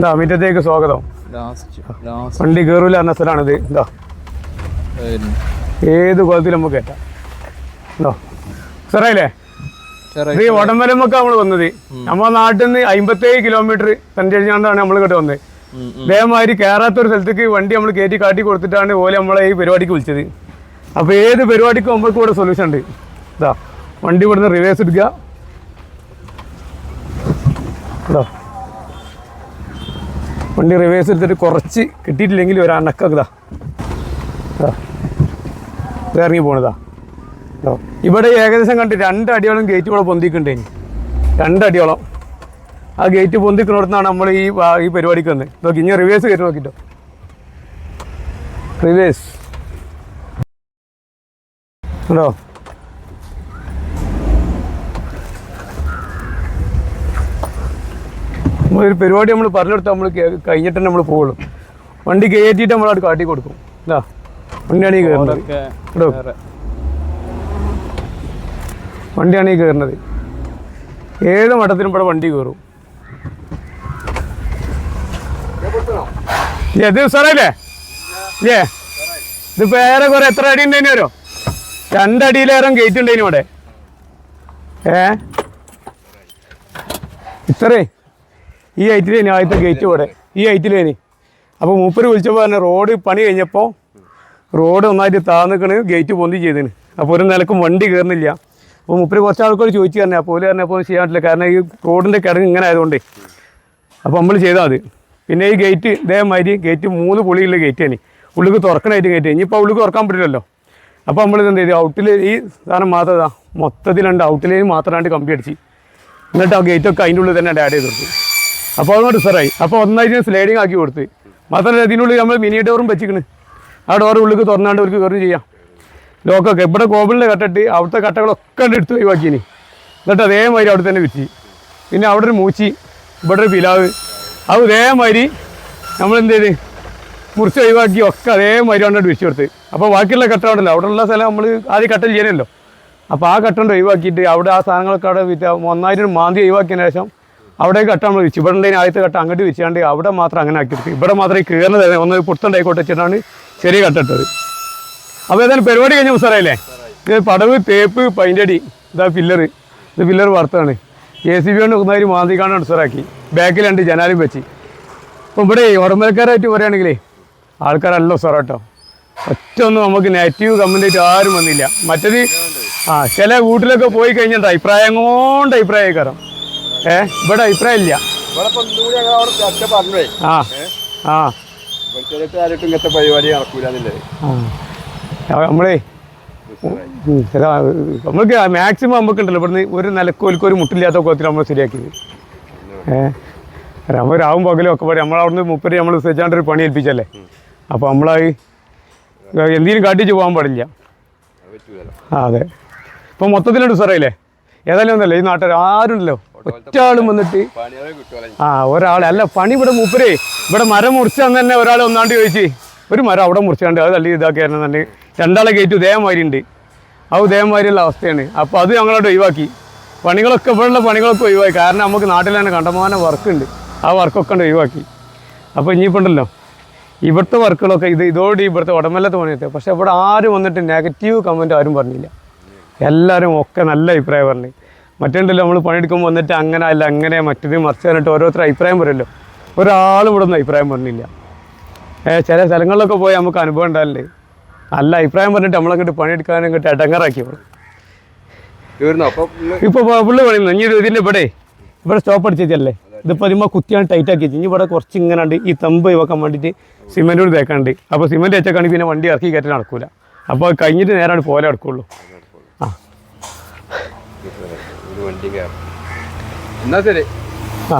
ഇതാ മിറ്റത്തേക്ക് സ്വാഗതം. വണ്ടി കയറൂല എന്ന സ്ഥലമാണിത്. ഇതാ ഏത് കുളത്തിൽ നമുക്ക് കയറ്റാം ഇതോ സാറേ നമ്മൾ വന്നത്. നമ്മളെ നാട്ടിൽ നിന്ന് അമ്പത്തേഴ് കിലോമീറ്റർ സഞ്ചരിച്ചാണ്ടാണ് നമ്മൾ ഇങ്ങോട്ട് വന്നത്. ഇതേമാതിരി കയറാത്തൊരു സ്ഥലത്തേക്ക് വണ്ടി നമ്മൾ കയറ്റി കാട്ടി കൊടുത്തിട്ടാണ് ഓലെ നമ്മളെ ഈ പരിപാടിക്ക് വിളിച്ചത്. അപ്പോൾ ഏത് പരിപാടിക്കും നമ്മൾക്ക് ഇവിടെ സൊല്യൂഷൻ ഉണ്ട്. ഇതാ വണ്ടി ഇവിടുന്ന് റിവേഴ്സ് എടുക്കുക. ഇതാ വണ്ടി റിവേഴ്സ് എടുത്തിട്ട് കുറച്ച് കിട്ടിയിട്ടില്ലെങ്കിൽ ഒരു അണക്കം ഇതാ. ഇറങ്ങി പോണതാ. ഇവിടെ ഏകദേശം കണ്ട് രണ്ടടിയോളം ഗേറ്റ് ഇവിടെ പൊന്തിക്കുണ്ടേനി രണ്ട് രണ്ടടിയോളം ആ ഗേറ്റ് പൊന്തിക്കുന്നിടത്താണ് നമ്മൾ ഈ ഈ പരിപാടിക്ക് വന്നത് നോക്കി ഇനി റിവേഴ്സ് കയറ്റി നോക്കിട്ടോ. റിവേഴ്സ് കേട്ടോ നമ്മളൊരു പരിപാടി നമ്മൾ പറഞ്ഞെടുത്താൽ നമ്മൾ കഴിഞ്ഞിട്ട് തന്നെ നമ്മൾ പോകുള്ളൂ വണ്ടി കയറ്റിയിട്ട് നമ്മൾ അവിടെ കാട്ടി കൊടുക്കും. ഇതാ വണ്ടിയാണ് ഈ കയറുന്നത്. കേട്ടോ വണ്ടിയാണ് ഈ കയറുന്നത്. ഏത് മഠത്തിനും ഇവിടെ വണ്ടി കയറും. ഇത് സാറല്ലേ ഏ ഇതിപ്പോ ഏറെ കുറെ എത്ര അടി ഉണ്ടായിന് വരോ? രണ്ടടിയിലേറെ ഗേറ്റ് ഉണ്ടായിന് ഇവിടെ. ഏ? ഇത്രേ? ഈ ഹൈറ്റിലേനി ആദ്യത്തെ ഗേറ്റ് ഇവിടെ. ഈ ഹൈറ്റിലേനി അപ്പോൾ മൂപ്പര് വിളിച്ചപ്പോൾ തന്നെ റോഡ് പണി കഴിഞ്ഞപ്പോൾ റോഡ് ഒന്നായിട്ട് താന്നിക്കണ് ഗേറ്റ് പൊന്തി ചെയ്തിന്. അപ്പോൾ ഒരു നിലക്കും വണ്ടി കയറുന്നില്ല അപ്പോൾ മൂപ്പര് കുറച്ച് ആൾക്കാർ ചോദിച്ചു തന്നെ അപ്പോൾ തന്നെ അപ്പോൾ ചെയ്യാൻ പറ്റില്ല. കാരണം ഈ റോഡിന്റെ കിടങ്ങ് ഇങ്ങനെ ആയതുകൊണ്ട്. അപ്പോൾ നമ്മൾ ചെയ്താൽ മതി പിന്നെ ഈ ഗേറ്റ് ഇതേമാതിരി ഗേറ്റ് മൂന്ന് പുളിയുള്ള ഗേറ്റ് തന്നെ ഉള്ളിക്ക് തുറക്കണായിട്ട് ഗേറ്റ് ഇനിയിപ്പോൾ ഉള്ളിക്ക് തുറക്കാൻ പറ്റില്ലല്ലോ. അപ്പോൾ നമ്മൾ എന്ത് ചെയ്തു? ഔട്ടിൽ ഈ സാധനം മാത്രം മൊത്തത്തിലുണ്ട് ഔട്ടിലേക്ക് മാത്രമായിട്ട് കമ്പി അടിച്ച്. എന്നിട്ട് ആ ഗേറ്റൊക്കെ അതിന്റെ ഉള്ളിൽ തന്നെ ആഡ് ചെയ്ത് കൊടുത്തു. അപ്പോൾ അതുകൊണ്ട് സാറായി അപ്പോൾ ഒന്നായിട്ട് ഞാൻ സ്ലൈഡിങ് ആക്കി കൊടുത്ത്. മാത്രമല്ല ഇതിനുള്ളിൽ നമ്മൾ മിനി ഡോറും വെച്ചിക്കണ് ആ ഡോർ ഉള്ളിൽ തുറന്നാണ്ട് അവർക്ക് കയറി ചെയ്യാം. ലോക്കൊക്കെ ഇവിടെ കോവിലിന്റെ കട്ടിട്ട് അവിടുത്തെ കട്ടകളൊക്കെ ഉണ്ട് എടുത്ത് ഒഴിവാക്കിനി എന്നിട്ട് അതേമാതിരി അവിടെ തന്നെ വിറ്റി പിന്നെ അവിടെ ഒരു മൂച്ചി ഇവിടെ ഒരു പിലാവ്. അത് ഇതേമാതിരി നമ്മൾ എന്ത് ചെയ്ത്? മുറിച്ച് ഒഴിവാക്കി ഒക്കെ അതേമാതിരി കൊണ്ടിട്ട് വെച്ച് കൊടുത്ത്. അപ്പോൾ ബാക്കിയുള്ള കട്ട അവിടെ അവിടെയുള്ള സ്ഥലം നമ്മൾ ആദ്യം കട്ടൽ ചെയ്യണമല്ലോ അപ്പോൾ ആ കട്ടുണ്ട് ഒഴിവാക്കിയിട്ട് അവിടെ ആ സാധനങ്ങളൊക്കെ അവിടെ വിറ്റ് ഒന്നായിട്ട് മാന്തി ഒഴിവാക്കിയതിന് ശേഷം അവിടെ കട്ട നമ്മൾ വെച്ചു ഇവിടെ ഉണ്ടെങ്കിൽ ആദ്യത്തെ കട്ട അങ്ങോട്ട് വെച്ചാണ്ട് അവിടെ മാത്രം അങ്ങനെ ആക്കി ആക്കിയെടുത്ത്. ഇവിടെ മാത്രം ഈ കയറുന്നത് ഒന്ന് പുറത്തുണ്ടായിക്കോട്ടെ വെച്ചിട്ടാണ് ചെറിയ കട്ട അപ്പോൾ ഏതായാലും പരിപാടി കഴിഞ്ഞ ഉസാറല്ലേ ഇത് പടവ് തേപ്പ് പൈന്റടി ഇതാ പില്ലർ ഇത് പില്ലർ വറുത്താണ്. എ സി ബി കൊണ്ട് ഒന്നായി മാന്തിക്കാണ്ടാണ് സാറാക്കി ബാക്കിൽ രണ്ട് ജനാലും വെച്ച്. അപ്പം ഇവിടെ ഓർമ്മക്കാരായിട്ട് പറയുകയാണെങ്കിലേ ആൾക്കാരല്ല ഉസാറാട്ടോ. ഒറ്റ ഒന്നും നമുക്ക് നെഗറ്റീവ് കമന്റ് ആരും വന്നില്ല. മറ്റത് ആ ചില വീട്ടിലൊക്കെ പോയി കഴിഞ്ഞിട്ട് അഭിപ്രായം കൊണ്ട് ഏ? ഇവിടെ അഭിപ്രായം ഇല്ല. ആ ആ. ഇങ്ങനത്തെ പരിപാടി നമ്മളേ നമ്മൾക്ക് മാക്സിമം നമുക്കുണ്ടല്ലോ. ഇവിടുന്ന് ഒരു നിലക്കോലിക്ക് ഒരു മുട്ടില്ലാത്ത കോത്തിൽ നമ്മൾ ശരിയാക്കിയത്. ഏഹ് നമ്മൾ രാവും പകലും ഒക്കെ പറയും നമ്മളവിടുന്ന് മുപ്പര് നമ്മൾ വെച്ചാണ്ട് ഒരു പണി ഏൽപ്പിച്ചല്ലേ? അപ്പോൾ നമ്മളായി എന്തെങ്കിലും കാട്ടിച്ച് പോകാൻ പാടില്ല. ആ അതെ. ഇപ്പം മൊത്തത്തിലുണ്ട് സാറേ ഏതായാലും ഒന്നല്ലേ? ഈ നാട്ടുകാർ ആരും ഉണ്ടല്ലോ ഒറ്റ ആളും വന്നിട്ട് ആ ഒരാളെ. അല്ല പണി ഇവിടെ മൂപ്പരേ ഇവിടെ മരം മുറിച്ചാന്ന് തന്നെ ഒരാൾ ഒന്നാണ്ട് ചോദിച്ചു ഒരു മരം അവിടെ മുറിച്ചാണ്ട് അത് തള്ളി ഇതാക്കിയായിരുന്നു തന്നെ രണ്ടാളെ ഗേറ്റ് ഇതേമാതിരി ഉണ്ട്. അത് ഇതേമാതിരിയുള്ള അവസ്ഥയാണ്. അപ്പോൾ അത് ഞങ്ങളോട് ഒഴിവാക്കി. പണികളൊക്കെ ഇവിടെയുള്ള പണികളൊക്കെ ഒഴിവാക്കി. കാരണം നമുക്ക് നാട്ടിൽ തന്നെ കണ്ടമാനം വർക്ക് ഉണ്ട് ആ വർക്കൊക്കെ ഉണ്ട് ഒഴിവാക്കി. അപ്പോൾ ഇനിയിപ്പോൾ ഉണ്ടല്ലോ ഇവിടുത്തെ വർക്കുകളൊക്കെ ഇത് ഇതോടെ ഇവിടുത്തെ ഉടമല്ലത്തെ പണിയെടുത്തത് പക്ഷേ ഇവിടെ ആരും വന്നിട്ട് നെഗറ്റീവ് കമന്റ് ആരും പറഞ്ഞില്ല. എല്ലാവരും ഒക്കെ നല്ല അഭിപ്രായം പറഞ്ഞു. മറ്റുണ്ടല്ലോ നമ്മൾ പണിയെടുക്കുമ്പോൾ വന്നിട്ട് അങ്ങനെ അല്ല അങ്ങനെ മറ്റേത് മറിച്ച് പറഞ്ഞിട്ട് ഓരോരുത്തർ അഭിപ്രായം പറയുമല്ലോ ഒരാളും ഇവിടെ ഒന്നും അഭിപ്രായം പറഞ്ഞില്ല. ചില സ്ഥലങ്ങളിലൊക്കെ പോയി നമുക്ക് അനുഭവം ഉണ്ടാവില്ലേ നല്ല അഭിപ്രായം പറഞ്ഞിട്ട് നമ്മളങ്ങോട്ട് പണിയെടുക്കാനും ഇങ്ങോട്ട് ഇടങ്ങറാക്കി ഇപ്പോൾ പുള്ളി പണി ഇനി ഇത് ഇതിന്റെ ഇവിടെ ഇവിടെ സ്റ്റോപ്പ് അടിച്ചല്ലേ ഇതിപ്പോൾ ഇതിമ്മ കുത്തിയാണ് ടൈറ്റ് ആക്കി വെച്ചു ഇനി ഇവിടെ കുറച്ച് ഇങ്ങനെ ഉണ്ട് ഈ തമ്പ് വെക്കാൻ വേണ്ടിയിട്ട് സിമെന്റ് കൂടി തേക്കാണ്ട്. അപ്പോൾ സിമെന്റ് വെച്ചേക്കാണെങ്കിൽ പിന്നെ വണ്ടി ഇറക്കി കയറ്റാൻ നടക്കൂല. അപ്പോൾ കഴിഞ്ഞിട്ട് നേരാണ് പോലെ നടക്കുള്ളൂ. വണ്ടി കയറും എന്നാ ശരി. ആ.